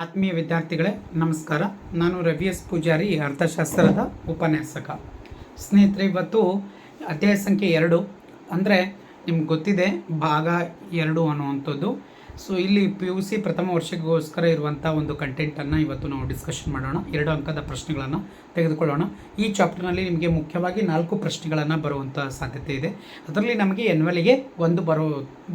ಆತ್ಮೀಯ ವಿದ್ಯಾರ್ಥಿಗಳೇ, ನಮಸ್ಕಾರ. ನಾನು ರವಿ ಎಸ್. ಪೂಜಾರಿ, ಅರ್ಥಶಾಸ್ತ್ರದ ಉಪನ್ಯಾಸಕ. ಸ್ನೇಹಿತರೆ, ಇವತ್ತು ಅಧ್ಯಾಯ ಸಂಖ್ಯೆ ಎರಡು. ಅಂದರೆ ನಿಮ್ಗೆ ಗೊತ್ತಿದೆ, ಭಾಗ ಎರಡು ಅನ್ನುವಂಥದ್ದು. ಸೊ ಇಲ್ಲಿ ಪಿ ಯು ಸಿ ಪ್ರಥಮ ವರ್ಷಕ್ಕೋಸ್ಕರ ಇರುವಂಥ ಒಂದು ಕಂಟೆಂಟನ್ನು ಇವತ್ತು ನಾವು ಡಿಸ್ಕಷನ್ ಮಾಡೋಣ. ಎರಡು ಅಂಕದ ಪ್ರಶ್ನೆಗಳನ್ನು ತೆಗೆದುಕೊಳ್ಳೋಣ. ಈ ಚಾಪ್ಟರ್ನಲ್ಲಿ ನಿಮಗೆ ಮುಖ್ಯವಾಗಿ ನಾಲ್ಕು ಪ್ರಶ್ನೆಗಳನ್ನು ಬರುವಂಥ ಸಾಧ್ಯತೆ ಇದೆ. ಅದರಲ್ಲಿ ನಮಗೆ ಎನ್ವಲಿಗೆ ಒಂದು ಬರೋ,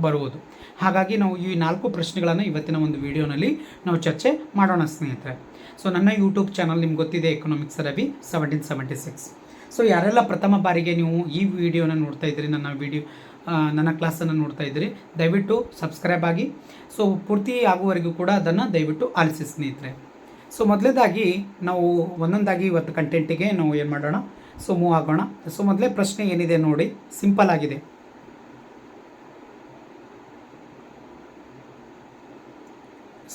ಬರುವುದು. ಹಾಗಾಗಿ ನಾವು ಈ ನಾಲ್ಕು ಪ್ರಶ್ನೆಗಳನ್ನು ಇವತ್ತಿನ ಒಂದು ವಿಡಿಯೋನಲ್ಲಿ ನಾವು ಚರ್ಚೆ ಮಾಡೋಣ, ಸ್ನೇಹಿತರೆ. ಸೊ ನನ್ನ ಯೂಟ್ಯೂಬ್ ಚಾನಲ್ ನಿಮ್ಗೆ ಗೊತ್ತಿದೆ economics Ravi seventeen seventy six so ಯಾರೆಲ್ಲ ಪ್ರಥಮ ಬಾರಿಗೆ ನೀವು ಈ ವಿಡಿಯೋನ ನೋಡ್ತಾ ಇದ್ದೀರಿ, ನನ್ನ ವಿಡಿಯೋ ನನ್ನ ಕ್ಲಾಸನ್ನು ನೋಡ್ತಾ ಇದ್ದೀರಿ. ದಯವಿಟ್ಟು ಸಬ್ಸ್ಕ್ರೈಬ್ ಆಗಿ. ಸೊ, ಪೂರ್ತಿ ಆಗುವವರೆಗೂ ಕೂಡ ಅದನ್ನು ದಯವಿಟ್ಟು ಆಲಿಸಿ, ಸ್ನೇಹಿತರೆ. ಸೊ, ಮೊದಲೇದಾಗಿ ನಾವು ಒಂದೊಂದಾಗಿ ಇವತ್ತು ಕಂಟೆಂಟಿಗೆ ನಾವು ಏನು ಮಾಡೋಣ? ಸೊ ಮೂವ್ ಆಗೋಣ. ಸೊ, ಮೊದಲೇ ಪ್ರಶ್ನೆ ಏನಿದೆ ನೋಡಿ. ಸಿಂಪಲ್ ಆಗಿದೆ.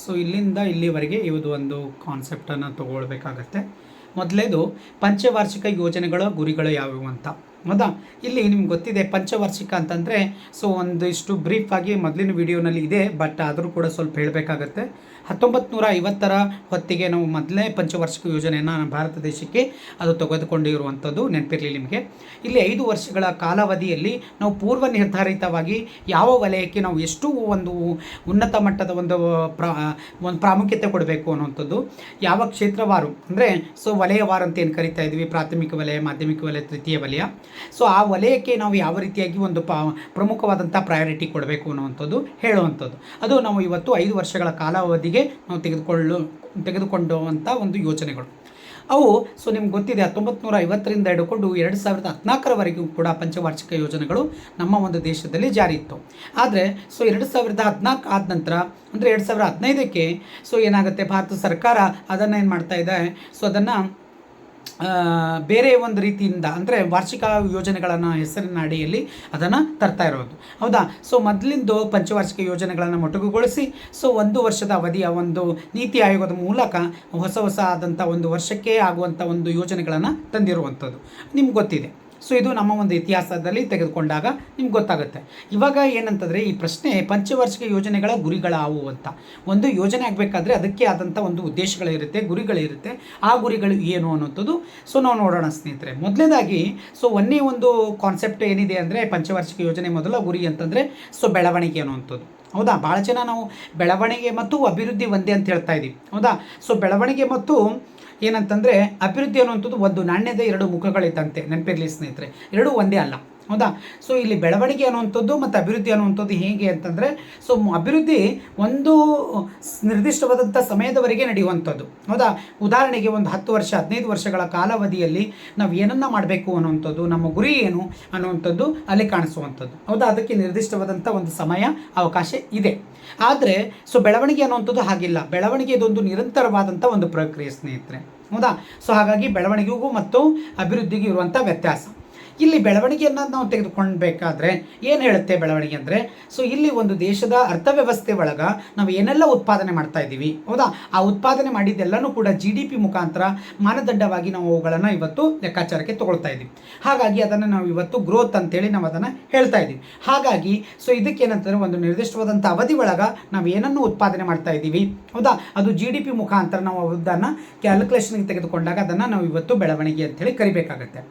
ಸೊ, ಇಲ್ಲಿಂದ ಇಲ್ಲಿವರೆಗೆ ಇದು ಒಂದು ಕಾನ್ಸೆಪ್ಟನ್ನು ತಗೊಳ್ಬೇಕಾಗತ್ತೆ. ಮೊದಲೇದು, ಪಂಚವಾರ್ಷಿಕ ಯೋಜನೆಗಳ ಗುರಿಗಳು ಯಾವುವು ಅಂತ. ಹೌದಾ? ಇಲ್ಲಿ ನಿಮ್ಗೆ ಗೊತ್ತಿದೆ ಪಂಚವಾರ್ಷಿಕ ಅಂತಂದರೆ ಸೊ ಒಂದಿಷ್ಟು ಬ್ರೀಫ್ ಆಗಿ ಮೊದಲಿನ ವಿಡಿಯೋನಲ್ಲಿ ಇದೆ ಬಟ್ ಆದರೂ ಕೂಡ ಸ್ವಲ್ಪ ಹೇಳಬೇಕಾಗತ್ತೆ. ಹತ್ತೊಂಬತ್ತು ನೂರ ಐವತ್ತರ ಹೊತ್ತಿಗೆ ನಾವು ಮೊದಲನೇ ಪಂಚವಾರ್ಷಿಕ ಯೋಜನೆಯನ್ನು ಭಾರತ ದೇಶಕ್ಕೆ ಅದು ತೆಗೆದುಕೊಂಡಿರುವಂಥದ್ದು ನೆನಪಿರಲಿ ನಿಮಗೆ. ಇಲ್ಲಿ ಐದು ವರ್ಷಗಳ ಕಾಲಾವಧಿಯಲ್ಲಿ ನಾವು ಪೂರ್ವ ನಿರ್ಧಾರಿತವಾಗಿ ಯಾವ ವಲಯಕ್ಕೆ ನಾವು ಎಷ್ಟು ಒಂದು ಉನ್ನತ ಮಟ್ಟದ ಒಂದು ಪ್ರಾ, ಒಂದು ಪ್ರಾಮುಖ್ಯತೆ ಕೊಡಬೇಕು ಅನ್ನುವಂಥದ್ದು, ಯಾವ ಕ್ಷೇತ್ರವಾರು, ಅಂದರೆ ಸೊ ವಲಯವಾರು ಅಂತ ಏನು ಕರಿತಾ ಇದ್ವಿ, ಪ್ರಾಥಮಿಕ ವಲಯ, ಮಾಧ್ಯಮಿಕ ವಲಯ, ತೃತೀಯ ವಲಯ. ಸೊ ಆ ವಲಯಕ್ಕೆ ನಾವು ಯಾವ ರೀತಿಯಾಗಿ ಒಂದು ಪ, ಪ್ರಮುಖವಾದಂಥ ಪ್ರಯಾರಿಟಿ ಕೊಡಬೇಕು ಅನ್ನುವಂಥದ್ದು ಹೇಳುವಂಥದ್ದು. ಅದು ನಾವು ಇವತ್ತು ಐದು ವರ್ಷಗಳ ಕಾಲಾವಧಿಗೆ ನಾವು ತೆಗೆದುಕೊಳ್ಳು ತೆಗೆದುಕೊಂಡುವಂಥ ಒಂದು ಯೋಜನೆಗಳು ಅವು, ಸೊ ನಿಮ್ಗೆ ಗೊತ್ತಿದೆ ಹತ್ತೊಂಬತ್ತು ನೂರ ಐವತ್ತರಿಂದ ಹಿಡ್ಕೊಂಡು ಎರಡು ಸಾವಿರದ ಹದಿನಾಲ್ಕರವರೆಗೂ ಕೂಡ ಪಂಚವಾರ್ಷಿಕ ಯೋಜನೆಗಳು ನಮ್ಮ ಒಂದು ದೇಶದಲ್ಲಿ ಜಾರಿ ಇತ್ತು. ಆದರೆ, ಸೊ ಎರಡು ಸಾವಿರದ ಹದಿನಾಲ್ಕು ಆದ ನಂತರ, ಅಂದರೆ ಎರಡು ಸಾವಿರದ ಹದಿನೈದಕ್ಕೆ, ಸೊ ಏನಾಗುತ್ತೆ, ಭಾರತ ಸರ್ಕಾರ ಅದನ್ನು ಏನು ಮಾಡ್ತಾ ಇದೆ, ಸೊ ಅದನ್ನು ಬೇರೆ ಒಂದು ರೀತಿಯಿಂದ ಅಂದರೆ ವಾರ್ಷಿಕ ಯೋಜನೆಗಳನ್ನು ಹೆಸರಿನ ಅಡಿಯಲ್ಲಿ ಅದನ್ನು ತರ್ತಾ ಇರೋದು. ಹೌದಾ? ಸೊ ಮೊದಲಿಂದು ಪಂಚವಾರ್ಷಿಕ ಯೋಜನೆಗಳನ್ನು ಮೊಟಕುಗೊಳಿಸಿ ಸೊ ಒಂದು ವರ್ಷದ ಅವಧಿಯ ಒಂದು ನೀತಿ ಆಯೋಗದ ಮೂಲಕ ಹೊಸ ಹೊಸ ಆದಂಥ ಒಂದು ವರ್ಷಕ್ಕೆ ಆಗುವಂಥ ಒಂದು ಯೋಜನೆಗಳನ್ನು ತಂದಿರುವಂಥದ್ದು. ನಿಮ್ಗೆ ಗೊತ್ತಿದೆ. ಸೊ ಇದು ನಮ್ಮ ಒಂದು ಇತಿಹಾಸದಲ್ಲಿ ತೆಗೆದುಕೊಂಡಾಗ ನಿಮ್ಗೆ ಗೊತ್ತಾಗುತ್ತೆ. ಇವಾಗ ಏನಂತಂದರೆ, ಈ ಪ್ರಶ್ನೆ ಪಂಚವಾರ್ಷಿಕ ಯೋಜನೆಗಳ ಗುರಿಗಳಾವು ಅಂತ. ಒಂದು ಯೋಜನೆ ಆಗಬೇಕಾದ್ರೆ ಅದಕ್ಕೆ ಆದಂಥ ಒಂದು ಉದ್ದೇಶಗಳಿರುತ್ತೆ, ಗುರಿಗಳಿರುತ್ತೆ. ಆ ಗುರಿಗಳು ಏನು ಅನ್ನೋಂಥದ್ದು ಸೊ ನಾವು ನೋಡೋಣ ಸ್ನೇಹಿತರೆ. ಮೊದಲನೇದಾಗಿ ಸೊ ಒಂದೇ ಒಂದು ಕಾನ್ಸೆಪ್ಟ್ ಏನಿದೆ ಅಂದರೆ, ಪಂಚವಾರ್ಷಿಕ ಯೋಜನೆ ಮೊದಲ ಗುರಿ ಅಂತಂದರೆ ಸೊ ಬೆಳವಣಿಗೆ ಅನ್ನುವಂಥದ್ದು. ಹೌದಾ? ಭಾಳ ಜನ ನಾವು ಬೆಳವಣಿಗೆ ಮತ್ತು ಅಭಿವೃದ್ಧಿ ಒಂದೇ ಅಂತ ಹೇಳ್ತಾ ಇದ್ದೀವಿ ಹೌದಾ? ಸೊ ಬೆಳವಣಿಗೆ ಮತ್ತು ಏನಂತಂದರೆ ಅಭಿವೃದ್ಧಿ ಅನ್ನುವಂಥದ್ದು ಒಂದು ನಾಣ್ಯದ ಎರಡು ಮುಖಗಳಿದ್ದಂತೆ ನೆನಪಿರಲಿ ಸ್ನೇಹಿತರೆ. ಎರಡೂ ಒಂದೇ ಅಲ್ಲ. ಹೌದಾ? ಸೊ ಇಲ್ಲಿ ಬೆಳವಣಿಗೆ ಅನ್ನುವಂಥದ್ದು ಮತ್ತು ಅಭಿವೃದ್ಧಿ ಅನ್ನುವಂಥದ್ದು ಹೇಗೆ ಅಂತಂದರೆ ಸೊ ಅಭಿವೃದ್ಧಿ ಒಂದು ನಿರ್ದಿಷ್ಟವಾದಂಥ ಸಮಯದವರೆಗೆ ನಡೆಯುವಂಥದ್ದು. ಹೌದಾ? ಉದಾಹರಣೆಗೆ ಒಂದು ಹತ್ತು ವರ್ಷ, ಹದಿನೈದು ವರ್ಷಗಳ ಕಾಲಾವಧಿಯಲ್ಲಿ ನಾವು ಏನನ್ನ ಮಾಡಬೇಕು ಅನ್ನುವಂಥದ್ದು, ನಮ್ಮ ಗುರಿ ಏನು ಅನ್ನುವಂಥದ್ದು ಅಲ್ಲಿ ಕಾಣಿಸುವಂಥದ್ದು. ಹೌದಾ? ಅದಕ್ಕೆ ನಿರ್ದಿಷ್ಟವಾದಂಥ ಒಂದು ಸಮಯ, ಅವಕಾಶ ಇದೆ. ಆದರೆ ಸೊ ಬೆಳವಣಿಗೆ ಅನ್ನುವಂಥದ್ದು ಹಾಗಿಲ್ಲ. ಬೆಳವಣಿಗೆ ಇದೊಂದು ನಿರಂತರವಾದಂಥ ಒಂದು ಪ್ರಕ್ರಿಯೆ, ಸ್ನೇಹಿತರೆ. ಹೌದಾ? ಸೊ ಹಾಗಾಗಿ ಬೆಳವಣಿಗೆಗೂ ಮತ್ತು ಅಭಿವೃದ್ಧಿಗೂ ಇರುವಂಥ ವ್ಯತ್ಯಾಸ. ಇಲ್ಲಿ ಬೆಳವಣಿಗೆಯನ್ನು ನಾವು ತೆಗೆದುಕೊಳ್ಬೇಕಾದ್ರೆ ಏನು ಹೇಳುತ್ತೆ ಬೆಳವಣಿಗೆ ಅಂದರೆ ಸೊ ಇಲ್ಲಿ ಒಂದು ದೇಶದ ಅರ್ಥವ್ಯವಸ್ಥೆ ಒಳಗೆ ನಾವು ಏನೆಲ್ಲ ಉತ್ಪಾದನೆ ಮಾಡ್ತಾ ಇದ್ದೀವಿ, ಹೌದಾ? ಆ ಉತ್ಪಾದನೆ ಮಾಡಿದ್ದೆಲ್ಲನೂ ಕೂಡ ಜಿ ಡಿ ಪಿ ಮುಖಾಂತರ ಮಾನದಂಡವಾಗಿ ನಾವು ಅವುಗಳನ್ನು ಇವತ್ತು ಲೆಕ್ಕಾಚಾರಕ್ಕೆ ತಗೊಳ್ತಾ ಇದ್ದೀವಿ. ಹಾಗಾಗಿ ಅದನ್ನು ನಾವು ಇವತ್ತು ಗ್ರೋತ್ ಅಂತೇಳಿ ನಾವು ಅದನ್ನು ಹೇಳ್ತಾ ಇದ್ದೀವಿ. ಹಾಗಾಗಿ ಸೊ ಇದಕ್ಕೆ ಏನಂತಂದರೆ ಒಂದು ನಿರ್ದಿಷ್ಟವಾದಂಥ ಅವಧಿ ಒಳಗೆ ನಾವು ಏನನ್ನು ಉತ್ಪಾದನೆ ಮಾಡ್ತಾ ಇದ್ದೀವಿ, ಹೌದಾ? ಅದು ಜಿ ಡಿ ಪಿ ಮುಖಾಂತರ ನಾವು ಅದನ್ನು ಕ್ಯಾಲ್ಕುಲೇಷನ್ಗೆ ತೆಗೆದುಕೊಂಡಾಗ ಅದನ್ನು ನಾವು ಇವತ್ತು ಬೆಳವಣಿಗೆ ಅಂತೇಳಿ ಕರಿಬೇಕಾಗುತ್ತೆ.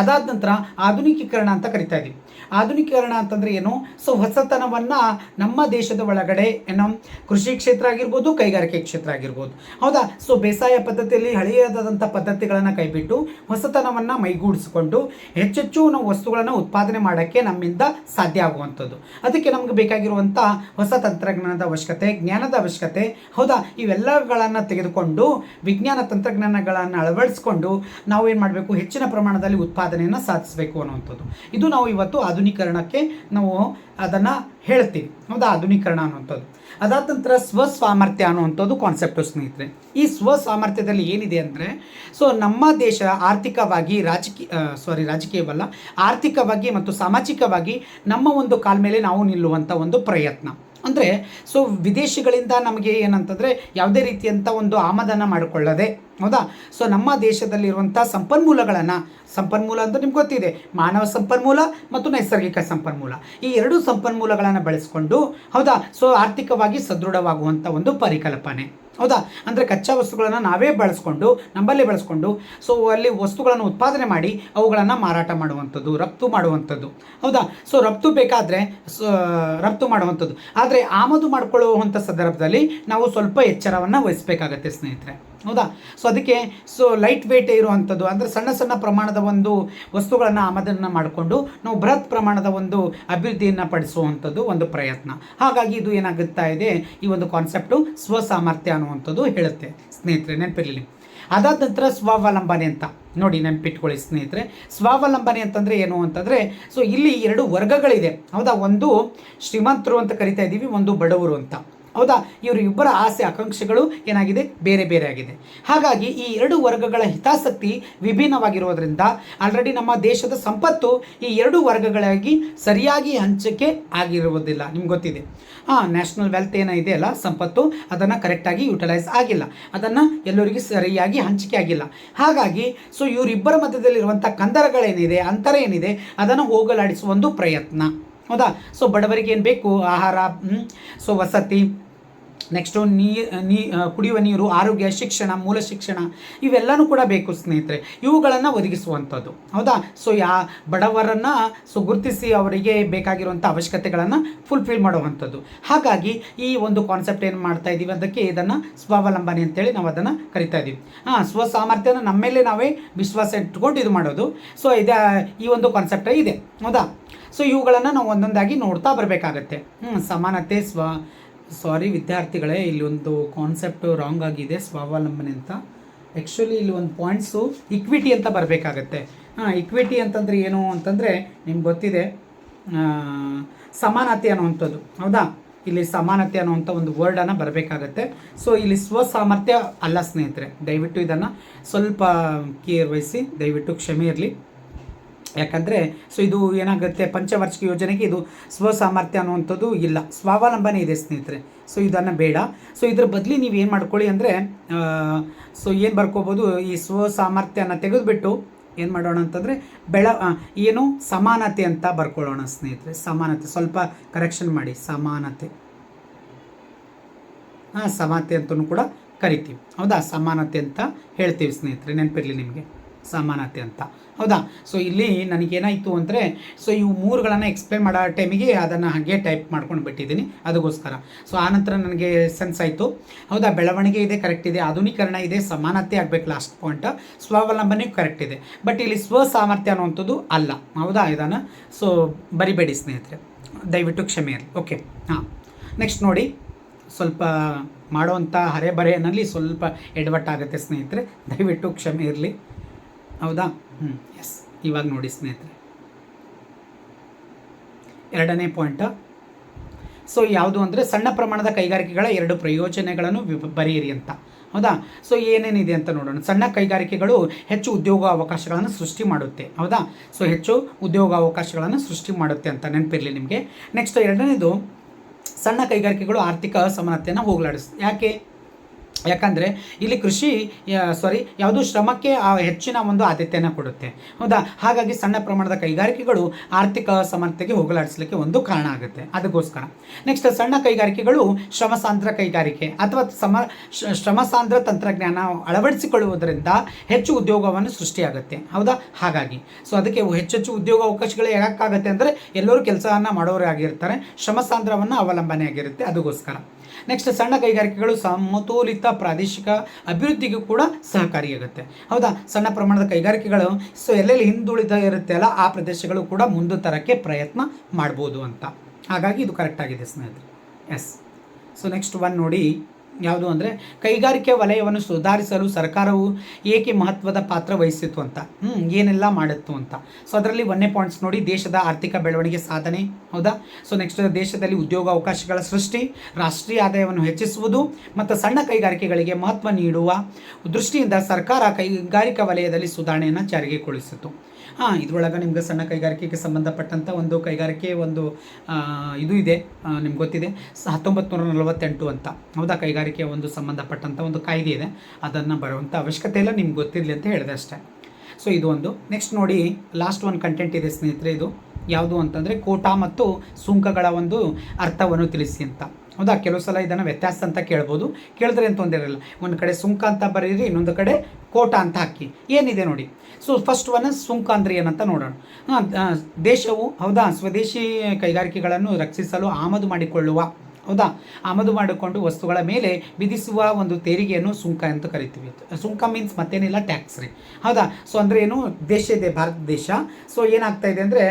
ಅದಾದ ನಂತರ ಆಧುನಿಕೀಕರಣ ಅಂತ ಕರಿತಾ ಇದ್ದೀವಿ ಆಧುನೀಕರಣ ಅಂತಂದರೆ ಏನು? ಸೊ ಹೊಸತನವನ್ನು ನಮ್ಮ ದೇಶದ ಒಳಗಡೆ ಏನೋ? ಕೃಷಿ ಕ್ಷೇತ್ರ ಆಗಿರ್ಬೋದು, ಕೈಗಾರಿಕೆ ಕ್ಷೇತ್ರ ಆಗಿರ್ಬೋದು. ಹೌದಾ? ಸೊ ಬೇಸಾಯ ಪದ್ಧತಿಯಲ್ಲಿ ಹಳೆಯದಾದಂಥ ಪದ್ಧತಿಗಳನ್ನು ಕೈಬಿಟ್ಟು ಹೊಸತನವನ್ನು ಮೈಗೂಡಿಸಿಕೊಂಡು ಹೆಚ್ಚೆಚ್ಚು ನಾವು ವಸ್ತುಗಳನ್ನು ಉತ್ಪಾದನೆ ಮಾಡೋಕ್ಕೆ ನಮ್ಮಿಂದ ಸಾಧ್ಯ ಆಗುವಂಥದ್ದು. ಅದಕ್ಕೆ ನಮಗೆ ಬೇಕಾಗಿರುವಂಥ ಹೊಸ ತಂತ್ರಜ್ಞಾನದ ಅವಶ್ಯಕತೆ, ಜ್ಞಾನದ ಅವಶ್ಯಕತೆ, ಹೌದಾ? ಇವೆಲ್ಲಗಳನ್ನು ತೆಗೆದುಕೊಂಡು, ವಿಜ್ಞಾನ ತಂತ್ರಜ್ಞಾನಗಳನ್ನು ಅಳವಡಿಸ್ಕೊಂಡು ನಾವು ಏನು ಮಾಡಬೇಕು? ಹೆಚ್ಚಿನ ಪ್ರಮಾಣದಲ್ಲಿ ಉತ್ಪಾದನೆಯನ್ನು ಸಾಧಿಸಬೇಕು. ಅನ್ನುವಂಥದ್ದು. ಇದು ನಾವು ಇವತ್ತು ಆಧುನೀಕರಣಕ್ಕೆ ನಾವು ಅದನ್ನು ಹೇಳ್ತೀವಿ. ಹೌದಾ? ಆಧುನೀಕರಣ ಅನ್ನುವಂಥದ್ದು. ಅದಾದ ನಂತರ ಸ್ವಸಾಮರ್ಥ್ಯ ಅನ್ನುವಂಥದ್ದು ಕಾನ್ಸೆಪ್ಟು ಸ್ನೇಹಿತರೆ. ಈ ಸ್ವಸಾಮರ್ಥ್ಯದಲ್ಲಿ ಏನಿದೆ ಅಂದರೆ, ಸೊ ನಮ್ಮ ದೇಶ ಆರ್ಥಿಕವಾಗಿ ರಾಜಕೀಯ ಸಾರಿ ರಾಜಕೀಯವಲ್ಲ, ಆರ್ಥಿಕವಾಗಿ ಮತ್ತು ಸಾಮಾಜಿಕವಾಗಿ ನಮ್ಮ ಒಂದು ಕಾಲ ಮೇಲೆ ನಾವು ನಿಲ್ಲುವಂಥ ಒಂದು ಪ್ರಯತ್ನ. ಅಂದರೆ ಸೊ ವಿದೇಶಿಗಳಿಂದ ನಮಗೆ ಏನಂತಂದರೆ ಯಾವುದೇ ರೀತಿಯಂಥ ಒಂದು ಆಮದನ ಮಾಡಿಕೊಳ್ಳದೆ, ಹೌದಾ? ಸೊ ನಮ್ಮ ದೇಶದಲ್ಲಿರುವಂಥ ಸಂಪನ್ಮೂಲಗಳನ್ನು, ಸಂಪನ್ಮೂಲ ಅಂತ ನಿಮ್ಗೆ ಗೊತ್ತಿದೆ, ಮಾನವ ಸಂಪನ್ಮೂಲ ಮತ್ತು ನೈಸರ್ಗಿಕ ಸಂಪನ್ಮೂಲ. ಈ ಎರಡೂ ಸಂಪನ್ಮೂಲಗಳನ್ನು ಬಳಸಿಕೊಂಡು, ಹೌದಾ? ಸೊ ಆರ್ಥಿಕವಾಗಿ ಸದೃಢವಾಗುವಂಥ ಒಂದು ಪರಿಕಲ್ಪನೆ. ಹೌದಾ? ಅಂದರೆ ಕಚ್ಚಾ ವಸ್ತುಗಳನ್ನು ನಾವೇ ಬಳಸ್ಕೊಂಡು, ನಮ್ಮಲ್ಲಿ ಬಳಸ್ಕೊಂಡು ಸೊ ಅಲ್ಲಿ ವಸ್ತುಗಳನ್ನು ಉತ್ಪಾದನೆ ಮಾಡಿ ಅವುಗಳನ್ನು ಮಾರಾಟ ಮಾಡುವಂಥದ್ದು, ರಫ್ತು ಮಾಡುವಂಥದ್ದು. ಹೌದಾ? ಸೊ ರಫ್ತು ಬೇಕಾದರೆ ರಫ್ತು ಮಾಡುವಂಥದ್ದು. ಆದರೆ ಆಮದು ಮಾಡಿಕೊಳ್ಳುವಂಥ ಸಂದರ್ಭದಲ್ಲಿ ನಾವು ಸ್ವಲ್ಪ ಎಚ್ಚರವನ್ನು ವಹಿಸಬೇಕಾಗತ್ತೆ ಸ್ನೇಹಿತರೆ. ಹೌದಾ? ಸೊ ಅದಕ್ಕೆ ಸೊ ಲೈಟ್ ವೇಟ್ ಇರುವಂಥದ್ದು, ಅಂದರೆ ಸಣ್ಣ ಸಣ್ಣ ಪ್ರಮಾಣದ ಒಂದು ವಸ್ತುಗಳನ್ನು ಆಮದನ್ನು ಮಾಡಿಕೊಂಡು, ನಾವು ಬೃಹತ್ ಪ್ರಮಾಣದ ಒಂದು ಅಭಿವೃದ್ಧಿಯನ್ನು ಪಡಿಸುವಂಥದ್ದು ಒಂದು ಪ್ರಯತ್ನ. ಹಾಗಾಗಿ ಇದು ಏನಾಗುತ್ತಾ ಇದೆ? ಈ ಒಂದು ಕಾನ್ಸೆಪ್ಟು ಸ್ವಸಾಮರ್ಥ್ಯ ಅನ್ನುವಂಥದ್ದು ಹೇಳುತ್ತೆ. ಸ್ನೇಹಿತರೆ, ನೆನಪಿರಲಿ. ಅದಾದ ನಂತರ ಸ್ವಾವಲಂಬನೆ ಅಂತ. ನೋಡಿ, ನೆನಪಿಟ್ಕೊಳ್ಳಿ ಸ್ನೇಹಿತರೆ. ಸ್ವಾವಲಂಬನೆ ಅಂತಂದರೆ ಏನು ಅಂತಂದರೆ ಸೊ ಇಲ್ಲಿ ಎರಡು ವರ್ಗಗಳಿದೆ. ಹೌದಾ? ಒಂದು ಶ್ರೀಮಂತರು ಅಂತ ಕರಿತಾ ಇದ್ದೀವಿ ಒಂದು ಬಡವರು ಅಂತ. ಹೌದಾ? ಇವರು ಇಬ್ಬರ ಆಸೆ, ಆಕಾಂಕ್ಷೆಗಳು ಏನಾಗಿದೆ? ಬೇರೆ ಬೇರೆ ಆಗಿದೆ. ಹಾಗಾಗಿ ಈ ಎರಡು ವರ್ಗಗಳ ಹಿತಾಸಕ್ತಿ ವಿಭಿನ್ನವಾಗಿರೋದ್ರಿಂದ ಆಲ್ರೆಡಿ ನಮ್ಮ ದೇಶದ ಸಂಪತ್ತು ಈ ಎರಡು ವರ್ಗಗಳಾಗಿ ಸರಿಯಾಗಿ ಹಂಚಿಕೆ ಆಗಿರುವುದಿಲ್ಲ. ನಿಮ್ಗೆ ಗೊತ್ತಿದೆ. ಹಾಂ ನ್ಯಾಷನಲ್ ವೆಲ್ತ್ ಏನಿದೆ ಅಲ್ಲ, ಸಂಪತ್ತು, ಅದನ್ನು ಕರೆಕ್ಟಾಗಿ ಯುಟಿಲೈಸ್ ಆಗಿಲ್ಲ. ಅದನ್ನು ಎಲ್ಲರಿಗೂ ಸರಿಯಾಗಿ ಹಂಚಿಕೆ ಆಗಿಲ್ಲ. ಹಾಗಾಗಿ ಸೊ ಇವರಿಬ್ಬರ ಮಧ್ಯದಲ್ಲಿರುವಂಥ ಕಂದರಗಳೇನಿದೆ ಅಂತರ ಏನಿದೆ ಅದನ್ನು ಹೋಗಲಾಡಿಸುವ ಒಂದು ಪ್ರಯತ್ನ. ಹೌದಾ? ಸೊ ಬಡವರಿಗೆ ಏನು ಬೇಕು? ಆಹಾರ ಸೊ ವಸತಿ ನೆಕ್ಸ್ಟು ನೀ ನೀ ಕುಡಿಯುವ ನೀರು, ಆರೋಗ್ಯ, ಶಿಕ್ಷಣ, ಮೂಲ ಶಿಕ್ಷಣ, ಇವೆಲ್ಲನೂ ಕೂಡ ಬೇಕು ಸ್ನೇಹಿತರೆ. ಇವುಗಳನ್ನು ಒದಗಿಸುವಂಥದ್ದು. ಹೌದಾ? ಸೊ ಯಾ, ಬಡವರನ್ನು ಸೊ ಗುರುತಿಸಿ ಅವರಿಗೆ ಬೇಕಾಗಿರುವಂಥ ಅವಶ್ಯಕತೆಗಳನ್ನು ಫುಲ್ಫಿಲ್ ಮಾಡುವಂಥದ್ದು. ಹಾಗಾಗಿ ಈ ಒಂದು ಕಾನ್ಸೆಪ್ಟ್ ಏನು ಮಾಡ್ತಾ ಇದ್ದೀವಿ ಅದಕ್ಕೆ ಇದನ್ನು ಸ್ವಾವಲಂಬನೆ ಅಂತೇಳಿ ನಾವು ಅದನ್ನು ಕರಿತಾ ಇದ್ದೀವಿ ಹಾಂ, ಸ್ವ ಸಾಮರ್ಥ್ಯನ ನಾವೇ ವಿಶ್ವಾಸ ಇಟ್ಕೊಂಡು ಇದು ಮಾಡೋದು. ಸೊ ಇದು, ಈ ಒಂದು ಕಾನ್ಸೆಪ್ಟ್ ಇದೆ. ಹೌದಾ? ಸೊ ಇವುಗಳನ್ನು ನಾವು ಒಂದೊಂದಾಗಿ ನೋಡ್ತಾ ಬರಬೇಕಾಗತ್ತೆ. ಹ್ಞೂ ಸಮಾನತೆ ಸ್ವ ಸಾರಿ ವಿದ್ಯಾರ್ಥಿಗಳೇ, ಇಲ್ಲಿ ಒಂದು ಕಾನ್ಸೆಪ್ಟು ರಾಂಗ್ ಆಗಿದೆ, ಸ್ವಾವಲಂಬನೆ ಅಂತ. ಆ್ಯಕ್ಚುಲಿ ಇಲ್ಲಿ ಒಂದು ಪಾಯಿಂಟ್ಸು ಇಕ್ವಿಟಿ ಅಂತ ಬರಬೇಕಾಗತ್ತೆ. ಹಾಂ ಇಕ್ವಿಟಿ ಅಂತಂದರೆ ಏನು ಅಂತಂದರೆ, ನಿಮ್ಗೆ ಗೊತ್ತಿದೆ ಸಮಾನತೆ ಅನ್ನುವಂಥದ್ದು. ಹೌದಾ? ಇಲ್ಲಿ ಸಮಾನತೆ ಅನ್ನುವಂಥ ಒಂದು ವರ್ಡನ್ನು ಬರಬೇಕಾಗತ್ತೆ. ಸೊ ಇಲ್ಲಿ ಸ್ವಸಾಮರ್ಥ್ಯ ಅಲ್ಲ ಸ್ನೇಹಿತರೆ, ದಯವಿಟ್ಟು ಇದನ್ನು ಸ್ವಲ್ಪ ಕೇರ್ ವಹಿಸಿ, ದಯವಿಟ್ಟು ಕ್ಷಮೆ ಇರಲಿ. ಯಾಕಂದರೆ ಸೊ ಇದು ಏನಾಗುತ್ತೆ, ಪಂಚವಾರ್ಷಿಕ ಯೋಜನೆಗೆ ಇದು ಸ್ವಸಾಮರ್ಥ್ಯ ಅನ್ನುವಂಥದ್ದು ಇಲ್ಲ. ಸ್ವಾವಲಂಬನೆ ಇದೆ ಸ್ನೇಹಿತರೆ. ಸೊ ಇದನ್ನು ಬೇಡ. ಸೊ ಇದ್ರ ಬದಲಿ ನೀವು ಏನು ಮಾಡ್ಕೊಳ್ಳಿ ಅಂದರೆ ಸೊ ಏನು ಬರ್ಕೋಬೋದು, ಈ ಸ್ವಸಾಮರ್ಥ್ಯನ ತೆಗೆದುಬಿಟ್ಟು ಏನು ಮಾಡೋಣ ಅಂತಂದರೆ, ಬೆಳ ಏನು ಸಮಾನತೆ ಅಂತ ಬರ್ಕೊಳ್ಳೋಣ ಸ್ನೇಹಿತರೆ. ಸಮಾನತೆ, ಸ್ವಲ್ಪ ಕರೆಕ್ಷನ್ ಮಾಡಿ. ಸಮಾನತೆ. ಹಾಂ, ಸಮಾನತೆ ಅಂತಲೂ ಕೂಡ ಕರಿತೀವಿ. ಹೌದಾ? ಸಮಾನತೆ ಅಂತ ಹೇಳ್ತೀವಿ ಸ್ನೇಹಿತರೆ. ನೆನಪಿರಲಿ ನಿಮಗೆ. ಸಮಾನತೆ ಅಂತ. ಹೌದಾ? ಸೊ ಇಲ್ಲಿ ನನಗೇನಾಯಿತು ಅಂದರೆ ಸೊ ಇವು ಮೂರುಗಳನ್ನು ಎಕ್ಸ್ಪ್ಲೇನ್ ಮಾಡೋ ಟೈಮಿಗೆ ಅದನ್ನು ಹಾಗೆ ಟೈಪ್ ಮಾಡ್ಕೊಂಡು ಬಿಟ್ಟಿದ್ದೀನಿ. ಅದಕ್ಕೋಸ್ಕರ. ಸೊ ಆನಂತರ ನನಗೆ ಸೆನ್ಸ್ ಆಯಿತು. ಹೌದಾ? ಬೆಳವಣಿಗೆ ಇದೆ ಕರೆಕ್ಟ್ ಇದೆ. ಆಧುನೀಕರಣ ಇದೆ, ಸಮಾನತೆ ಆಗಬೇಕು ಲಾಸ್ಟ್ ಪಾಯಿಂಟ್ ಸ್ವಾವಲಂಬನೆ ಕರೆಕ್ಟ್ ಇದೆ. ಬಟ್ ಇಲ್ಲಿ ಸ್ವ ಸಾಮರ್ಥ್ಯ ಅನ್ನುವಂಥದ್ದು ಅಲ್ಲ. ಹೌದಾ ಇದನ್ನು? ಸೊ ಬರಿಬೇಡಿ ಸ್ನೇಹಿತರೆ. ದಯವಿಟ್ಟು ಕ್ಷಮೆ ಇರಲಿ. ಓಕೆ ಹಾಂ. ನೆಕ್ಸ್ಟ್ ನೋಡಿ. ಸ್ವಲ್ಪ ಮಾಡುವಂಥ ಹರೆಬರೆಯಲ್ಲಿ ಸ್ವಲ್ಪ ಎಡವಟ್ಟಾಗುತ್ತೆ ಸ್ನೇಹಿತರೆ. ದಯವಿಟ್ಟು ಕ್ಷಮೆ ಇರಲಿ. ಹೌದಾ? ಹ್ಞೂ ಎಸ್ ಇವಾಗ ನೋಡಿ ಸ್ನೇಹಿತರೆ. ಎರಡನೇ ಪಾಯಿಂಟ್ ಸೊ ಯಾವುದು ಅಂದರೆ ಸಣ್ಣ ಪ್ರಮಾಣದ ಕೈಗಾರಿಕೆಗಳ ಎರಡು ಪ್ರಯೋಜನಗಳನ್ನು ಬರೆಯಿರಿ ಅಂತ. ಹೌದಾ? ಸೊ ಏನೇನಿದೆ ಅಂತ ನೋಡೋಣ. ಸಣ್ಣ ಕೈಗಾರಿಕೆಗಳು ಹೆಚ್ಚು ಉದ್ಯೋಗ ಅವಕಾಶಗಳನ್ನು ಸೃಷ್ಟಿ ಮಾಡುತ್ತೆ. ಹೌದಾ? ಸೊ ಹೆಚ್ಚು ಉದ್ಯೋಗ ಅವಕಾಶಗಳನ್ನು ಸೃಷ್ಟಿ ಮಾಡುತ್ತೆ ಅಂತ ನೆನಪಿರಲಿ ನಿಮಗೆ. ನೆಕ್ಸ್ಟ್ ಎರಡನೇದು ಸಣ್ಣ ಕೈಗಾರಿಕೆಗಳು ಆರ್ಥಿಕ ಅಸಮಾನತೆಯನ್ನು ಹೋಗಲಾಡಿಸುತ್ತೆ. ಯಾಕೆ? ಯಾಕಂದರೆ ಇಲ್ಲಿ ಕೃಷಿ ಸಾರಿ ಯಾವುದು ಶ್ರಮಕ್ಕೆ ಹೆಚ್ಚಿನ ಒಂದು ಆದ್ಯತೆಯನ್ನು ಕೊಡುತ್ತೆ. ಹೌದಾ? ಹಾಗಾಗಿ ಸಣ್ಣ ಪ್ರಮಾಣದ ಕೈಗಾರಿಕೆಗಳು ಆರ್ಥಿಕ ಸಮರ್ಥತೆಗೆ ಹೋಗಲಾಡಿಸಲಿಕ್ಕೆ ಒಂದು ಕಾರಣ ಆಗುತ್ತೆ. ಅದಕ್ಕೋಸ್ಕರ. ನೆಕ್ಸ್ಟ್ ಸಣ್ಣ ಕೈಗಾರಿಕೆಗಳು ಶ್ರಮಸಾಂದ್ರ ಕೈಗಾರಿಕೆ ಅಥವಾ ಸಮ ಶ್ರ- ಶ್ರಮಸಾಂದ್ರ ತಂತ್ರಜ್ಞಾನ ಅಳವಡಿಸಿಕೊಳ್ಳುವುದರಿಂದ ಹೆಚ್ಚು ಉದ್ಯೋಗವನ್ನು ಸೃಷ್ಟಿಯಾಗುತ್ತೆ. ಹೌದಾ? ಹಾಗಾಗಿ. ಸೊ ಅದಕ್ಕೆ ಹೆಚ್ಚೆಚ್ಚು ಉದ್ಯೋಗ ಅವಕಾಶಗಳು ಯಾಕಾಗುತ್ತೆ ಅಂದರೆ ಎಲ್ಲರೂ ಕೆಲಸವನ್ನು ಮಾಡೋರೇ ಆಗಿರ್ತಾರೆ. ಶ್ರಮಸಾಂದ್ರವನ್ನು ಅವಲಂಬನೆ ಆಗಿರುತ್ತೆ ಅದಕ್ಕೋಸ್ಕರ. ನೆಕ್ಸ್ಟ್ ಸಣ್ಣ ಕೈಗಾರಿಕೆಗಳು ಸಮತೋಲಿತ ಪ್ರಾದೇಶಿಕ ಅಭಿವೃದ್ಧಿಗೂ ಕೂಡ ಸಹಕಾರಿಯಾಗುತ್ತೆ. ಹೌದಾ? ಸಣ್ಣ ಪ್ರಮಾಣದ ಕೈಗಾರಿಕೆಗಳು ಸೊ ಎಲ್ಲೆಲ್ಲಿ ಹಿಂದುಳಿದ ಇರುತ್ತೆ ಅಲ್ಲ, ಆ ಪ್ರದೇಶಗಳು ಕೂಡ ಮುಂದೆ ತರೋಕ್ಕೆ ಪ್ರಯತ್ನ ಮಾಡ್ಬೋದು ಅಂತ. ಹಾಗಾಗಿ ಇದು ಕರೆಕ್ಟ್ ಆಗಿದೆ ಸ್ನೇಹಿತರೆ. ಎಸ್ ಸೊ ನೆಕ್ಸ್ಟ್ ಒನ್ ನೋಡಿ ಯಾವುದು ಅಂದರೆ ಕೈಗಾರಿಕೆ ವಲಯವನ್ನು ಸುಧಾರಿಸಲು ಸರ್ಕಾರವು ಏಕೆ ಮಹತ್ವದ ಪಾತ್ರ ವಹಿಸಿತು ಅಂತ. ಹ್ಞೂ ಏನೆಲ್ಲ ಮಾಡಿತ್ತು ಅಂತ. ಸೊ ಅದರಲ್ಲಿ ಒಂದನೇ ಪಾಯಿಂಟ್ಸ್ ನೋಡಿ, ದೇಶದ ಆರ್ಥಿಕ ಬೆಳವಣಿಗೆ ಸಾಧನೆ. ಹೌದಾ? ಸೊ ನೆಕ್ಸ್ಟ್ ದೇಶದಲ್ಲಿ ಉದ್ಯೋಗ ಅವಕಾಶಗಳ ಸೃಷ್ಟಿ, ರಾಷ್ಟ್ರೀಯ ಆದಾಯವನ್ನು ಹೆಚ್ಚಿಸುವುದು ಮತ್ತು ಸಣ್ಣ ಕೈಗಾರಿಕೆಗಳಿಗೆ ಮಹತ್ವ ನೀಡುವ ದೃಷ್ಟಿಯಿಂದ ಸರ್ಕಾರ ಕೈಗಾರಿಕಾ ವಲಯದಲ್ಲಿ ಸುಧಾರಣೆಯನ್ನು ಜಾರಿಗೆಗೊಳಿಸಿತು ಹಾಂ, ಇದ್ರೊಳಗೆ ನಿಮ್ಗೆ ಸಣ್ಣ ಕೈಗಾರಿಕೆಗೆ ಸಂಬಂಧಪಟ್ಟಂಥ ಒಂದು ಕೈಗಾರಿಕೆ ಒಂದು ಇದು ಇದೆ ನಿಮ್ಗೆ ಗೊತ್ತಿದೆ. ಹತ್ತೊಂಬತ್ತು ನೂರ ನಲವತ್ತೆಂಟು ಅಂತ. ಹೌದಾ? ಕೈಗಾರಿಕೆ ಒಂದು ಸಂಬಂಧಪಟ್ಟಂಥ ಒಂದು ಕಾಯ್ದೆ ಇದೆ. ಅದನ್ನು ಬರುವಂಥ ಅವಶ್ಯಕತೆ ಇಲ್ಲ, ನಿಮ್ಗೆ ಗೊತ್ತಿರಲಿ ಅಂತ ಹೇಳಿದೆ ಅಷ್ಟೇ. ಸೊ ಇದು ಒಂದು. ನೆಕ್ಸ್ಟ್ ನೋಡಿ ಲಾಸ್ಟ್ ಒಂದು ಕಂಟೆಂಟ್ ಇದೆ ಸ್ನೇಹಿತರೆ ಇದು. ಯಾವುದು ಅಂತಂದರೆ ಕೋಟಾ ಮತ್ತು ಸುಂಕಗಳ ಒಂದು ಅರ್ಥವನ್ನು ತಿಳಿಸಿ ಅಂತ. ಹೌದಾ? ಕೆಲವು ಸಲ ಇದನ್ನು ವ್ಯತ್ಯಾಸ ಅಂತ ಕೇಳ್ಬೋದು. ಕೇಳಿದ್ರೆ ಏನು ತೊಂದರೆ ಒಂದು ಕಡೆ ಸುಂಕ ಅಂತ ಬರೀರಿ, ಇನ್ನೊಂದು ಕಡೆ ಕೋಟ ಅಂತ ಹಾಕಿ. ಏನಿದೆ ನೋಡಿ. ಸೊ ಫಸ್ಟ್ ಒನ್ ಸುಂಕ ಅಂದರೆ ಏನಂತ ನೋಡೋಣ. ದೇಶವು, ಹೌದಾ? ಸ್ವದೇಶಿ ಕೈಗಾರಿಕೆಗಳನ್ನು ರಕ್ಷಿಸಲು ಆಮದು ಮಾಡಿಕೊಳ್ಳುವ ಹೌದಾ? ಆಮದು ಮಾಡಿಕೊಂಡು ವಸ್ತುಗಳ ಮೇಲೆ ವಿಧಿಸುವ ಒಂದು ತೆರಿಗೆಯನ್ನು ಸುಂಕ ಅಂತ ಕರಿತೀವಿ. ಸುಂಕ ಮೀನ್ಸ್ ಮತ್ತೇನಿಲ್ಲ ಟ್ಯಾಕ್ಸ್ ರೀ. ಹೌದಾ? ಸೊ ಅಂದರೆ ಏನು? ದೇಶ ಇದೆ, ಭಾರತ ದೇಶ. ಸೊ ಏನಾಗ್ತಾ ಇದೆ ಅಂದರೆ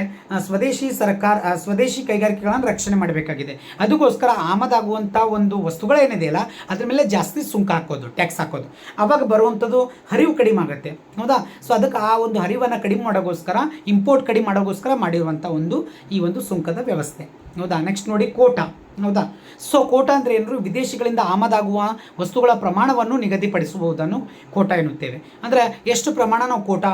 ಸ್ವದೇಶಿ ಸರ್ಕಾರ ಸ್ವದೇಶಿ ಕೈಗಾರಿಕೆಗಳನ್ನು ರಕ್ಷಣೆ ಮಾಡಬೇಕಾಗಿದೆ. ಅದಕ್ಕೋಸ್ಕರ ಆಮದಾಗುವಂಥ ಒಂದು ವಸ್ತುಗಳೇನಿದೆಯಲ್ಲ ಅದ್ರ ಮೇಲೆ ಜಾಸ್ತಿ ಸುಂಕ ಹಾಕೋದು ಟ್ಯಾಕ್ಸ್ ಹಾಕೋದು. ಅವಾಗ ಬರುವಂಥದ್ದು ಹರಿವು ಕಡಿಮೆ ಆಗುತ್ತೆ. ಹೌದಾ? ಸೊ ಅದಕ್ಕೆ ಆ ಒಂದು ಹರಿವನ್ನು ಕಡಿಮೆ ಮಾಡೋಕ್ಕೋಸ್ಕರ ಇಂಪೋರ್ಟ್ ಕಡಿಮೆ ಮಾಡೋಕ್ಕೋಸ್ಕರ ಮಾಡಿರುವಂಥ ಒಂದು, ಈ ಒಂದು ಸುಂಕದ ವ್ಯವಸ್ಥೆ. ಹೌದಾ? ನೆಕ್ಸ್ಟ್ ನೋಡಿ, ಕೋಟ. ಹೌದಾ? ಸೊ ಕೋಟ ಅಂದರೆ ಏನರು ವಿದೇಶಿಗಳಿಂದ ಆಮದಾಗುವ ವಸ್ತುಗಳ ಪ್ರಮಾಣವನ್ನು ನಿಗದಿಪಡಿಸಬಹುದನ್ನು ಕೋಟ ಎನ್ನುತ್ತೇವೆ. ಅಂದರೆ ಎಷ್ಟು ಪ್ರಮಾಣ ನಾವು ಕೋಟ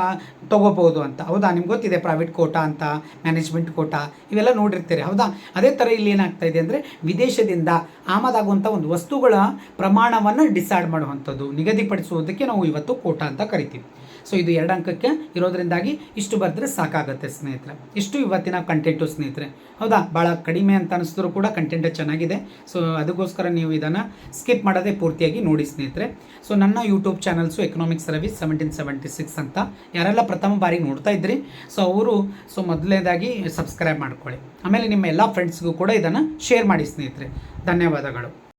ತಗೋಬಹುದು ಅಂತ? ಹೌದಾ? ನಿಮ್ಗೆ ಗೊತ್ತಿದೆ ಪ್ರೈವೇಟ್ ಕೋಟ ಅಂತ ಮ್ಯಾನೇಜ್ಮೆಂಟ್ ಕೋಟ, ಇವೆಲ್ಲ ನೋಡಿರ್ತೀರಿ, ಹೌದಾ? ಅದೇ ಥರ ಇಲ್ಲಿ ಏನಾಗ್ತಾ ಇದೆ ಅಂದರೆ ವಿದೇಶದಿಂದ ಆಮದಾಗುವಂಥ ಒಂದು ವಸ್ತುಗಳ ಪ್ರಮಾಣವನ್ನು ಡಿಸೈಡ್ ಮಾಡುವಂಥದ್ದು, ನಿಗದಿಪಡಿಸುವುದಕ್ಕೆ ನಾವು ಇವತ್ತು ಕೋಟ ಅಂತ ಕರಿತೀವಿ. ಸೊ ಇದು ಎರಡು ಅಂಕಕ್ಕೆ ಇರೋದ್ರಿಂದಾಗಿ ಇಷ್ಟು ಬರೆದ್ರೆ ಸಾಕಾಗುತ್ತೆ ಸ್ನೇಹಿತರೆ. ಇಷ್ಟು ಇವತ್ತಿನ ಕಂಟೆಂಟು ಸ್ನೇಹಿತರೆ. ಹೌದಾ? ಭಾಳ ಕಡಿಮೆ ಅಂತ ಅನಿಸಿದ್ರು ಕೂಡ ಕಂಟೆಂಟ್ ಚೆನ್ನಾಗಿದೆ. ಸೊ ಅದಕ್ಕೋಸ್ಕರ ನೀವು ಇದನ್ನು ಸ್ಕಿಪ್ ಮಾಡದೆ ಪೂರ್ತಿಯಾಗಿ ನೋಡಿ ಸ್ನೇಹಿತರೆ. ಸೊ ನನ್ನ YouTube channels economic service seventeen seventy six ಅಂತ ಯಾರೆಲ್ಲ ಪ್ರಥಮ ಬಾರಿ ನೋಡ್ತಾ ಇದ್ರಿ ಸೊ ಅವರು ಸೊ ಮೊದಲನೇದಾಗಿ ಸಬ್ಸ್ಕ್ರೈಬ್ ಮಾಡ್ಕೊಳ್ಳಿ. ಆಮೇಲೆ ನಿಮ್ಮ ಎಲ್ಲ ಫ್ರೆಂಡ್ಸ್ಗೂ ಕೂಡ ಇದನ್ನು ಶೇರ್ ಮಾಡಿ ಸ್ನೇಹಿತರೆ. ಧನ್ಯವಾದಗಳು.